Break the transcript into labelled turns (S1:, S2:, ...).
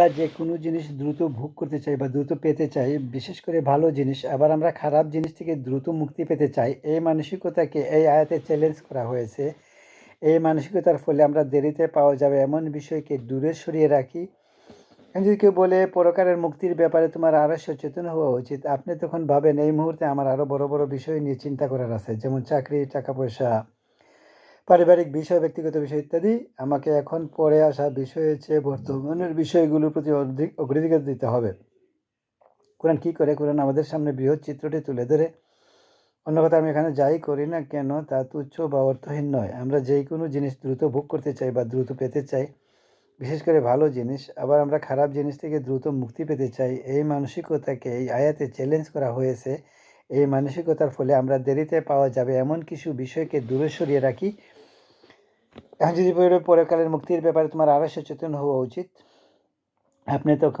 S1: আমরা যে কোনো জিনিস দ্রুত ভোগ করতে চাই বা দ্রুত পেতে চাই, বিশেষ করে ভালো জিনিস, আবার আমরা খারাপ জিনিস থেকে দ্রুত মুক্তি পেতে চাই, এই মানসিকতাকে এই আয়াতে চ্যালেঞ্জ করা হয়েছে। এই মানসিকতার ফলে আমরা দেরিতে পাওয়া যাবে এমন বিষয়কে দূরে সরিয়ে রাখি। যদি কেউ বলে পরকারের মুক্তির ব্যাপারে তোমার আরও সচেতন হওয়া উচিত, আপনি তখন ভাবেন, এই মুহূর্তে আমার আরও বড় বড় বিষয় নিয়ে চিন্তা করার আছে, যেমন চাকরি, টাকা পয়সা। পারিবারিক বিষয়, ব্যক্তিগত বিষয় ইত্যাদি, আমাকে এখন পড়ে আসা বিষয় হচ্ছে বর্তমানের বিষয়গুলোর প্রতি অধিক অগ্রাধিকার দিতে হবে। কোরআন কী করে? কোরআন আমাদের সামনে বৃহৎ চিত্রটি তুলে ধরে। অন্য কথা, আমি এখানে যাই করি না কেন তা তুচ্ছ বা অর্থহীন নয়। আমরা যেই কোনো জিনিস দ্রুত ভোগ করতে চাই বা দ্রুত পেতে চাই, বিশেষ করে ভালো জিনিস। আবার আমরা খারাপ জিনিস থেকে দ্রুত মুক্তি পেতে চাই। এই মানসিকতাকে, এই আয়াতে চ্যালেঞ্জ করা হয়েছে। এই মানসিকতার ফলে আমরা দেরিতে পাওয়া যাবে এমন কিছু বিষয়কে দূরে সরিয়ে রাখি এখন যদি পরে পরকালের মুক্তির ব্যাপারে তোমার আরও সচেতন হওয়া উচিত। আপনি তখন